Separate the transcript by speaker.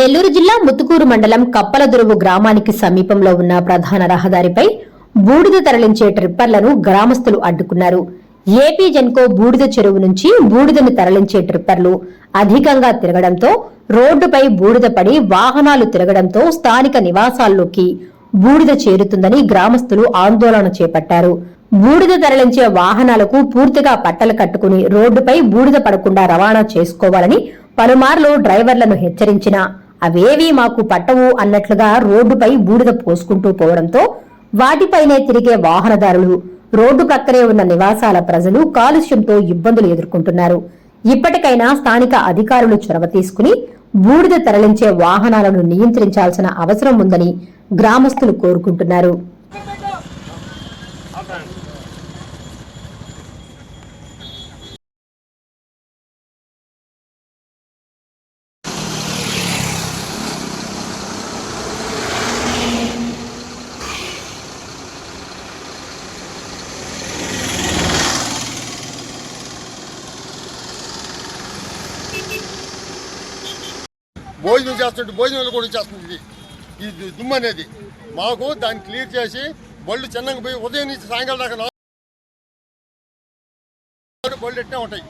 Speaker 1: నెల్లూరు జిల్లా ముత్తుకూరు మండలం కప్పలదురువు గ్రామానికి సమీపంలో ఉన్న ప్రధాన రహదారిపై బూడిద తరలించే ట్రిప్పర్లను గ్రామస్తులు అడ్డుకున్నారు. ఏపీ జెన్కో బూడిద చెరువు నుంచి బూడిదను తరలించే ట్రిప్పర్లు అధికంగా తిరగడంతో రోడ్డుపై బూడిద పడి వాహనాలు తిరగడంతో స్థానిక నివాసాల్లోకి బూడిద చేరుతుందని గ్రామస్తులు ఆందోళన చేపట్టారు. బూడిద తరలించే వాహనాలకు పూర్తిగా పట్టలు కట్టుకుని రోడ్డుపై బూడిద పడకుండా రవాణా చేసుకోవాలని పలుమార్లు డ్రైవర్లను హెచ్చరించినా అవేవీ మాకు పట్టవు అన్నట్లుగా రోడ్డుపై బూడిద పోసుకుంటూ పోవడంతో వాటిపైనే తిరిగే వాహనదారులు రోడ్డు ప్రక్కనే ఉన్న నివాసాల ప్రజలు కాలుష్యంతో ఇబ్బందులు ఎదుర్కొంటున్నారు. ఇప్పటికైనా స్థానిక అధికారులు చొరవ తీసుకుని బూడిద తరలించే వాహనాలను నియంత్రించాల్సిన అవసరం ఉందని గ్రామస్తులు కోరుకుంటున్నారు.
Speaker 2: భోజనం చేస్తుంటే భోజనాలు కూడా చేస్తుంది. ఇది దుమ్ము అనేది. మాకు దాన్ని క్లియర్ చేసి బళ్ళు చిన్నగా పోయి ఉదయం నుంచి సాయంకాలం దాకా బళ్ళు ఎట్టే ఉంటాయి.